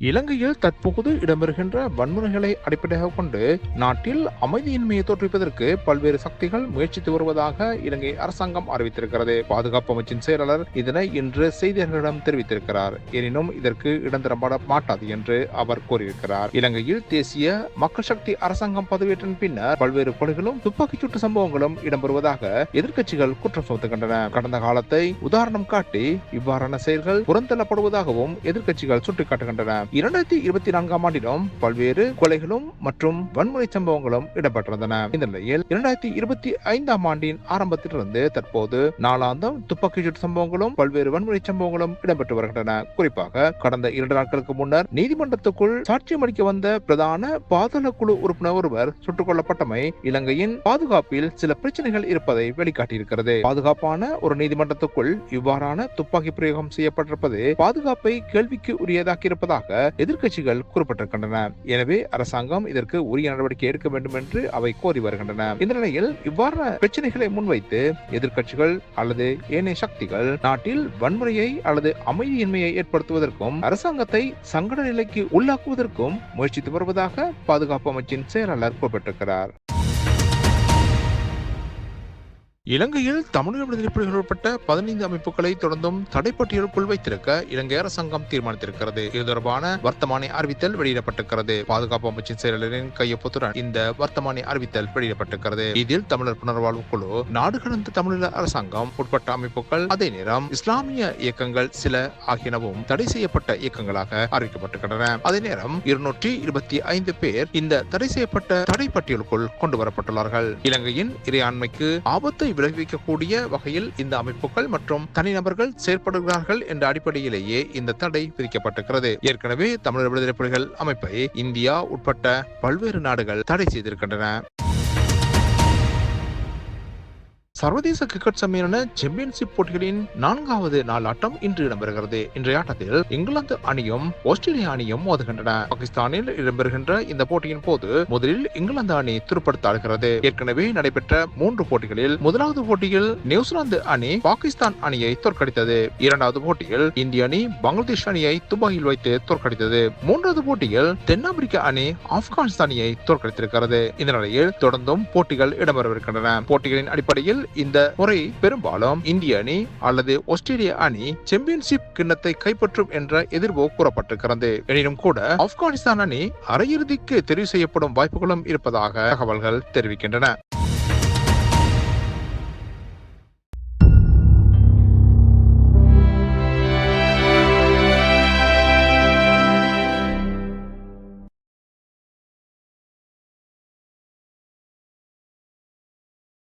இலங்கையில் தற்போது இடம்பெறுகின்ற வன்முறைகளை அடிப்படையாக கொண்டு நாட்டில் அமைதியின்மையை தோற்றுவிப்பதற்கு பல்வேறு சக்திகள் முயற்சித்து வருவதாக இலங்கை அரசாங்கம் அறிவித்திருக்கிறது. பாதுகாப்பு அமைச்சின் செயலாளர் இதனை இன்று செய்தியாளர்களிடம் தெரிவித்திருக்கிறார். எனினும் இதற்கு இடந்தரப்பட மாட்டாது என்று அவர் கூறியிருக்கிறார். இலங்கையில் தேசிய மக்கள் சக்தி அரசாங்கம் பதவியேற்றின் பின்னர் பல்வேறு கொலைகளும் துப்பாக்கிச் சூட்டு சம்பவங்களும் இடம்பெறுவதாக எதிர்க்கட்சிகள் குற்றம் சுமத்துகின்றன. கடந்த காலத்தை உதாரணம் காட்டி இவ்வாறான செயல்கள் புறந்தள்ளப்படுவதாகவும் எதிர்க்கட்சிகள் சுட்டிக்காட்டுகின்றன. இரண்டாயிரத்தி இருபத்தி நான்காம் ஆண்டிலும் பல்வேறு கொலைகளும் மற்றும் வன்முறை சம்பவங்களும் இடம்பெற்றிருந்தன. இந்த நிலையில் இரண்டாயிரத்தி இருபத்தி ஐந்தாம் ஆண்டின் ஆரம்பத்திலிருந்து தற்போது நாளாந்தம் துப்பாக்கிச்சூட்டு சம்பவங்களும் பல்வேறு வன்முறை சம்பவங்களும் இடம்பெற்று வருகின்றன. குறிப்பாக கடந்த இரண்டு நாட்களுக்கு முன்னர் நீதிமன்றத்துக்குள் சாட்சியம் அளிக்க வந்த பிரதான பாதாள குழு உறுப்பினர் ஒருவர் சுட்டுக் கொல்லப்பட்டமை இலங்கையின் பாதுகாப்பில் சில பிரச்சனைகள் இருப்பதை வெளிக்காட்டியிருக்கிறது. பாதுகாப்பான ஒரு நீதிமன்றத்துக்குள் இவ்வாறான துப்பாக்கி பிரயோகம் செய்யப்பட்டிருப்பது பாதுகாப்பை கேள்விக்கு உரியதாக்கி எதிர்கட்சிகள் எதிர்க்கட்சிகள் குறிப்பிட்டிருக்கின்றன. எனவே அரசாங்கம் இதற்கு உரிய நடவடிக்கை எடுக்க வேண்டும் என்று அவை கோரி வருகின்றன. இந்த நிலையில் இவ்வாறான பிரச்சனைகளை முன்வைத்து எதிர்க்கட்சிகள் அல்லது ஏனைய சக்திகள் நாட்டில் வன்முறையை அல்லது அமைதியின்மையை ஏற்படுத்துவதற்கும் அரசாங்கத்தை சங்கட நிலைக்கு உள்ளாக்குவதற்கும் முயற்சித்து வருவதாக பாதுகாப்பு அமைச்சின் செயலாளர் குறிப்பிட்டிருக்கிறார். இலங்கையில் தமிழக விடுதலை புலிகள் உட்பட்ட பதினைந்து அமைப்புகளை தொடர்ந்தும் தடைப்பட்டியலுக்குள் வைத்திருக்க இலங்கை அரசாங்கம் தீர்மானித்திருக்கிறது. இது தொடர்பான வர்த்தமானி அறிவித்தல் வெளியிடப்பட்டிருக்கிறது. பாதுகாப்பு அமைச்சின் செயலரின் கையொப்பத்துடன் இந்த வர்த்தமானி அறிவித்தல் வெளியிடப்பட்டிருக்கிறது. இதில் தமிழர் புனர்வாழ்வு குழு நாடு கடந்த தமிழக அரசாங்கம் உட்பட்ட அமைப்புகள் அதே நேரம் இஸ்லாமிய இயக்கங்கள் சில ஆகியனவும் தடை செய்யப்பட்ட இயக்கங்களாக அறிவிக்கப்பட்டிருக்கின்றன. அதே நேரம் இருநூற்றி இருபத்தி ஐந்து பேர் இந்த தடை செய்யப்பட்ட தடைப்பட்டியலுக்குள் கொண்டு வரப்பட்டுள்ளார்கள் இலங்கையின் இறையாண்மைக்கு ஆபத்தை விளைவிக்கக்கூடிய வகையில் இந்த அமைப்புகள் மற்றும் தனிநபர்கள் செயற்படுகிறார்கள் என்ற அடிப்படையிலேயே இந்த தடை விதிக்கப்பட்டிருக்கிறது. ஏற்கனவே தமிழர் விடுதலை புலிகள் அமைப்பை இந்தியா உட்பட்ட பல்வேறு நாடுகள் தடை செய்திருக்கின்றன. சர்வதேச கிரிக்கெட் சம்மேளன சாம்பியன்ஷிப் போட்டிகளின் நான்காவது நாள் ஆட்டம் இன்று இடம்பெறுகிறது. இன்றைய ஆட்டத்தில் இங்கிலாந்து அணியும் ஆஸ்திரேலிய அணியும் மோதுகின்றன. பாகிஸ்தானில் இடம்பெறுகின்ற இந்த போட்டியின் போது முதலில் இங்கிலாந்து அணி துருப்படுத்தாடுகிறது ஏற்கனவே நடைபெற்ற மூன்று போட்டிகளில் முதலாவது போட்டியில் நியூசிலாந்து அணி பாகிஸ்தான் அணியை தோற்கடித்தது. இரண்டாவது போட்டியில் இந்திய அணி பங்களாதேஷ் அணியை துபாயில் வைத்து தோற்கடித்தது. மூன்றாவது போட்டியில் தென்னாப்பிரிக்க அணி ஆப்கானிஸ்தானியை தோற்கடித்திருக்கிறது. இந்த நிலையில் தொடர்ந்தும் போட்டிகள் இடம்பெறவிருக்கின்றன. போட்டிகளின் அடிப்படையில் இந்த முறை பெரும்பாலும் இந்திய அணி அல்லது ஆஸ்திரேலிய அணி சாம்பியன்ஷிப் கிண்ணத்தை கைப்பற்றும் என்ற எதிர்வு கூறப்பட்டிருக்கிறது. எனினும் கூட ஆப்கானிஸ்தான் அணி அரையிறுதிக்கு தெரிவு செய்யப்படும் வாய்ப்புகளும் இருப்பதாக தகவல்கள் தெரிவிக்கின்றன.